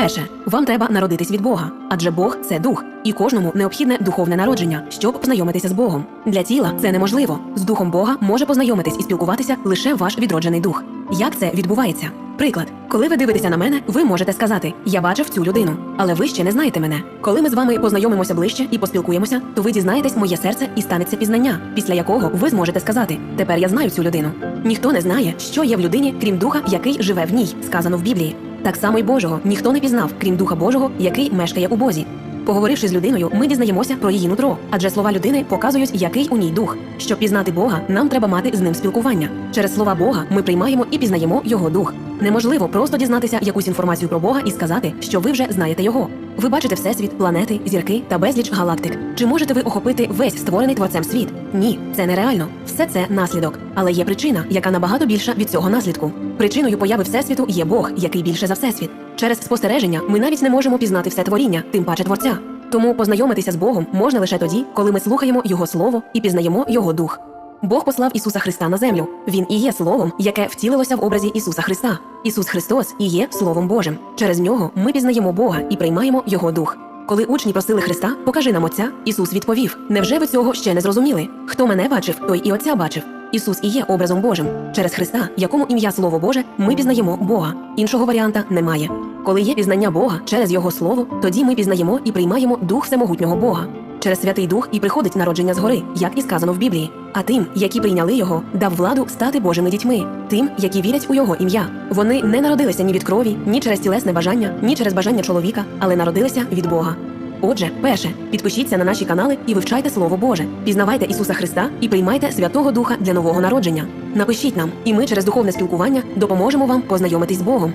Перше, вам треба народитись від Бога, адже Бог це дух, і кожному необхідне духовне народження, щоб познайомитися з Богом. Для тіла це неможливо. З духом Бога може познайомитись і спілкуватися лише ваш відроджений дух. Як це відбувається? Приклад, коли ви дивитеся на мене, ви можете сказати: Я бачив цю людину, але ви ще не знаєте мене. Коли ми з вами познайомимося ближче і поспілкуємося, то ви дізнаєтесь моє серце і станеться пізнання, після якого ви зможете сказати: Тепер я знаю цю людину. Ніхто не знає, що є в людині, крім духа, який живе в ній, сказано в Біблії. Так само й Божого ніхто не пізнав, крім Духа Божого, який мешкає у Бозі. Поговоривши з людиною, ми дізнаємося про її нутро, адже слова людини показують, який у ній дух. Щоб пізнати Бога, нам треба мати з ним спілкування. Через слова Бога ми приймаємо і пізнаємо його дух. Неможливо просто дізнатися якусь інформацію про Бога і сказати, що ви вже знаєте його. Ви бачите всесвіт, планети, зірки та безліч галактик. Чи можете ви охопити весь створений творцем світ? Ні, це нереально. Все це наслідок. Але є причина, яка набагато більша від цього наслідку. Причиною появи всесвіту є Бог, який більше за всесвіт. Через спостереження ми навіть не можемо пізнати все творіння, тим паче творця. Тому познайомитися з Богом можна лише тоді, коли ми слухаємо Його слово і пізнаємо Його дух. Бог послав Ісуса Христа на землю. Він і є Словом, яке втілилося в образі Ісуса Христа. Ісус Христос і є Словом Божим. Через нього ми пізнаємо Бога і приймаємо Його дух. Коли учні просили Христа, покажи нам Отця, Ісус відповів: Невже ви цього ще не зрозуміли? Хто мене бачив, той і Отця бачив. Ісус і є образом Божим. Через Христа, якому ім'я Слово Боже, ми пізнаємо Бога. Іншого варіанта немає. Коли є пізнання Бога через Його Слово, тоді ми пізнаємо і приймаємо дух всемогутнього Бога. Через Святий Дух і приходить народження згори, як і сказано в Біблії. А тим, які прийняли його, дав владу стати Божими дітьми, тим, які вірять у його ім'я. Вони не народилися ні від крові, ні через тілесне бажання, ні через бажання чоловіка, але народилися від Бога. Отже, перше, підпишіться на наші канали і вивчайте Слово Боже. Пізнавайте Ісуса Христа і приймайте Святого Духа для нового народження. Напишіть нам, і ми через духовне спілкування допоможемо вам познайомитись з Богом.